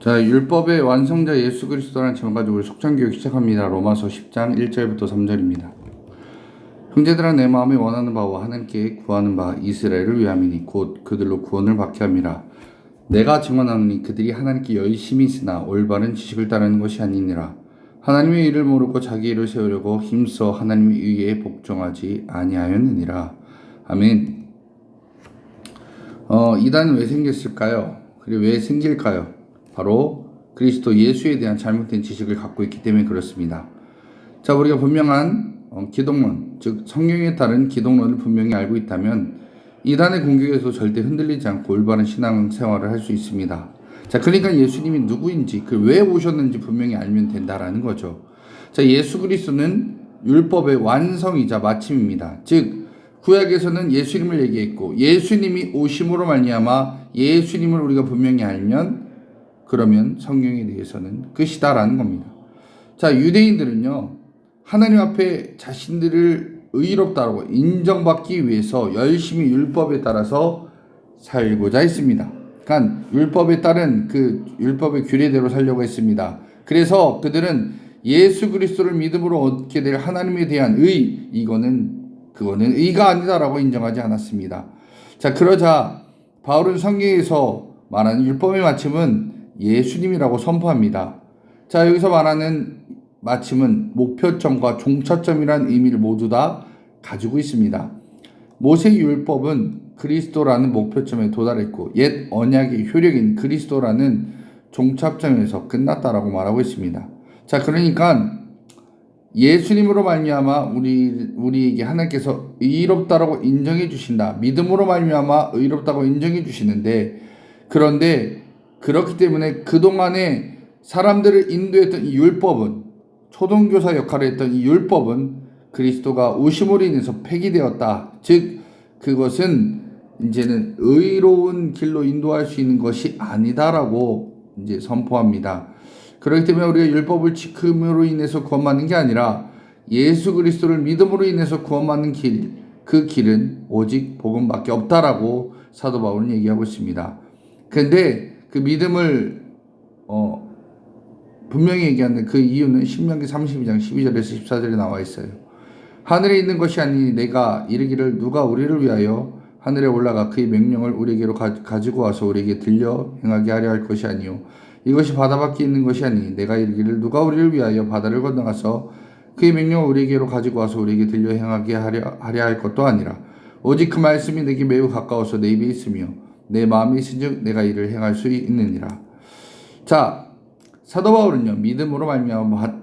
자, 율법의 완성자 예수 그리스도라는 제목 가지고 우리 속전교육 시작합니다. 로마서 10장 1절부터 3절입니다. 형제들아 내 마음에 원하는 바와 하나님께 구하는 바 이스라엘을 위함이니 곧 그들로 구원을 받게 함이라. 내가 증언하노니 그들이 하나님께 열심히 있으나 올바른 지식을 따르는 것이 아니니라. 하나님의 일을 모르고 자기 일을 세우려고 힘써 하나님의 의에 복종하지 아니하였느니라. 아멘. 어, 이단은 왜 생겼을까요? 그리고 왜 생길까요? 바로 그리스도 예수에 대한 잘못된 지식을 갖고 있기 때문에 그렇습니다. 자, 우리가 분명한 어, 기독론, 즉 성경에 따른 기독론을 분명히 알고 있다면 이단의 공격에서 절대 흔들리지 않고 올바른 신앙 생활을 할 수 있습니다. 자, 그러니까 예수님이 누구인지, 그 왜 오셨는지 분명히 알면 된다라는 거죠. 자, 예수 그리스도는 율법의 완성이자 마침입니다. 즉 구약에서는 예수님을 얘기했고 예수님이 오심으로 말미암아 예수님을 우리가 분명히 알면 그러면 성경에 대해서는 끝이다라는 겁니다. 자, 유대인들은요. 하나님 앞에 자신들을 의롭다고 인정받기 위해서 열심히 율법에 따라서 살고자 했습니다. 그러니까 율법에 따른 그 율법의 규례대로 살려고 했습니다. 그래서 그들은 예수 그리스도를 믿음으로 얻게 될 하나님에 대한 의 이거는 그거는 의가 아니다라고 인정하지 않았습니다. 자 그러자 바울은 성경에서 말하는 율법의 마침은 예수님이라고 선포합니다. 자 여기서 말하는 마침은 목표점과 종차점이란 의미를 모두 다 가지고 있습니다. 모세 율법은 그리스도라는 목표점에 도달했고 옛 언약의 효력인 그리스도라는 종착점에서 끝났다라고 말하고 있습니다. 자, 그러니까 예수님으로 말미암아 우리 우리에게 하나님께서 의롭다라고 인정해 주신다. 믿음으로 말미암아 의롭다고 인정해 주시는데 그런데 그렇기 때문에 그동안에 사람들을 인도했던 이 율법은 초등교사 역할을 했던 이 율법은 그리스도가 오심으로 인해서 폐기되었다. 즉 그것은 이제는 의로운 길로 인도할 수 있는 것이 아니다라고 이제 선포합니다. 그렇기 때문에 우리가 율법을 지킴으로 인해서 구원받는 게 아니라 예수 그리스도를 믿음으로 인해서 구원받는 길, 그 길은 오직 복음밖에 없다라고 사도 바울은 얘기하고 있습니다. 근데 그 믿음을 어 분명히 얘기하는 그 이유는 신명기 32장 12절에서 14절에 나와 있어요. 하늘에 있는 것이 아니 내가 이르기를 누가 우리를 위하여 하늘에 올라가 그의 명령을 우리에게로 가, 지고 와서 우리에게 들려 행하게 하려 할 것이 아니요 이것이 바다 밖에 있는 것이 아니 내가 이르기를 누가 우리를 위하여 바다를 건너가서 그의 명령을 우리에게로 가지고 와서 우리에게 들려 행하게 하려, 하려 할 것도 아니라 오직 그 말씀이 내게 매우 가까워서 내 입에 있으며 내 마음에 있은즉 내가 이를 행할 수 있느니라. 자 사도 바울은요 믿음으로 말미암아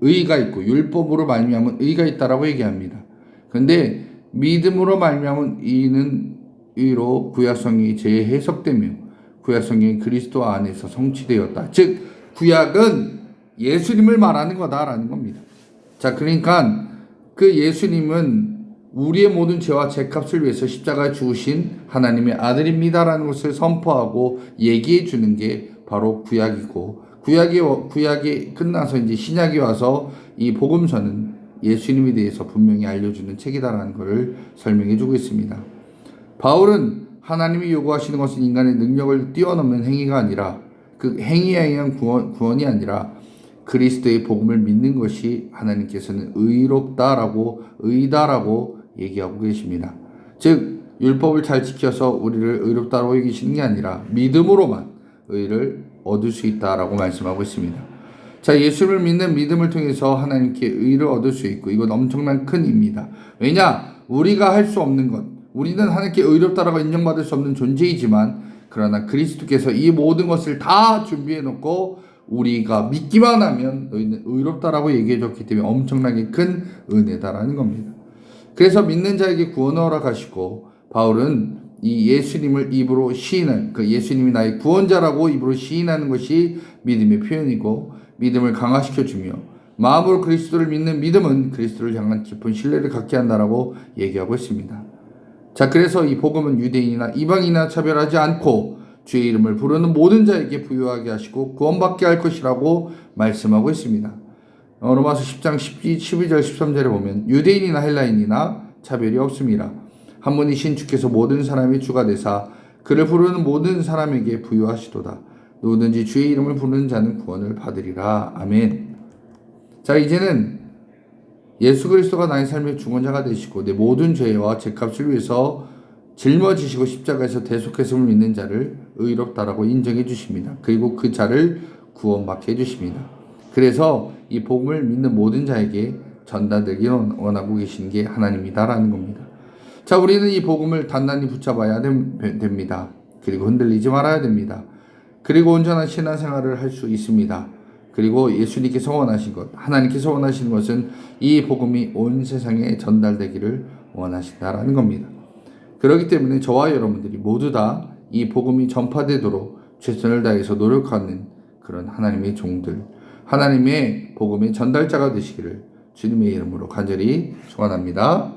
의가 있고 율법으로 말미암은 의가 있다라고 얘기합니다. 그런데 믿음으로 말미암은 의는 의로 구약성이 재해석되며 구약성이 그리스도 안에서 성취되었다. 즉 구약은 예수님을 말하는 거다라는 겁니다. 자 그러니까 그 예수님은 우리의 모든 죄와 죄값을 위해서 십자가에 죽으신 하나님의 아들입니다라는 것을 선포하고 얘기해 주는 게 바로 구약이고 구약이 구약이 끝나서 이제 신약이 와서 이 복음서는 예수님에 대해서 분명히 알려주는 책이다라는 것을 설명해 주고 있습니다. 바울은 하나님이 요구하시는 것은 인간의 능력을 뛰어넘는 행위가 아니라 그 행위에 의한 구원, 구원이 아니라 그리스도의 복음을 믿는 것이 하나님께서는 의롭다라고 의다라고 얘기하고 계십니다. 즉 율법을 잘 지켜서 우리를 의롭다고 여기시는 게 아니라 믿음으로만 의를 얻을 수 있다라고 말씀하고 있습니다. 자, 예수를 믿는 믿음을 통해서 하나님께 의를 얻을 수 있고 이건 엄청난 큰 입니다. 왜냐? 우리가 할 수 없는 것. 우리는 하나님께 의롭다라고 인정받을 수 없는 존재이지만 그러나 그리스도께서 이 모든 것을 다 준비해 놓고 우리가 믿기만 하면 의롭다라고 얘기해 줬기 때문에 엄청나게 큰 은혜다라는 겁니다. 그래서 믿는 자에게 구원을 허락하시고 바울은 이 예수님을 입으로 시인한 그 예수님이 나의 구원자라고 입으로 시인하는 것이 믿음의 표현이고 믿음을 강화시켜 주며 마음으로 그리스도를 믿는 믿음은 그리스도를 향한 깊은 신뢰를 갖게 한다라고 얘기하고 있습니다. 자, 그래서 이 복음은 유대인이나 이방인이나 차별하지 않고 주의 이름을 부르는 모든 자에게 부여하게 하시고 구원받게 할 것이라고 말씀하고 있습니다. 어, 로마서 10장 12절 13절에 보면 유대인이나 헬라인이나 차별이 없습니다. 한 분이신 주께서 모든 사람이 주가 되사 그를 부르는 모든 사람에게 부여하시도다. 누구든지 주의 이름을 부르는 자는 구원을 받으리라. 아멘. 자, 이제는 예수 그리스도가 나의 삶의 중원자가 되시고 내 모든 죄와 죄값을 위해서 짊어지시고 십자가에서 대속했음을 믿는 자를 의롭다라고 인정해 주십니다. 그리고 그 자를 구원받게 해 주십니다. 그래서 이 복음을 믿는 모든 자에게 전달되기 원하고 계신 게 하나님이다라는 겁니다. 자, 우리는 이 복음을 단단히 붙잡아야 됨- 됩니다. 그리고 흔들리지 말아야 됩니다. 그리고 온전한 신앙생활을 할 수 있습니다. 그리고 예수님께서 원하신 것, 하나님께서 원하시는 것은 이 복음이 온 세상에 전달되기를 원하신다라는 겁니다. 그렇기 때문에 저와 여러분들이 모두 다 이 복음이 전파되도록 최선을 다해서 노력하는 그런 하나님의 종들, 하나님의 복음의 전달자가 되시기를 주님의 이름으로 간절히 축원합니다.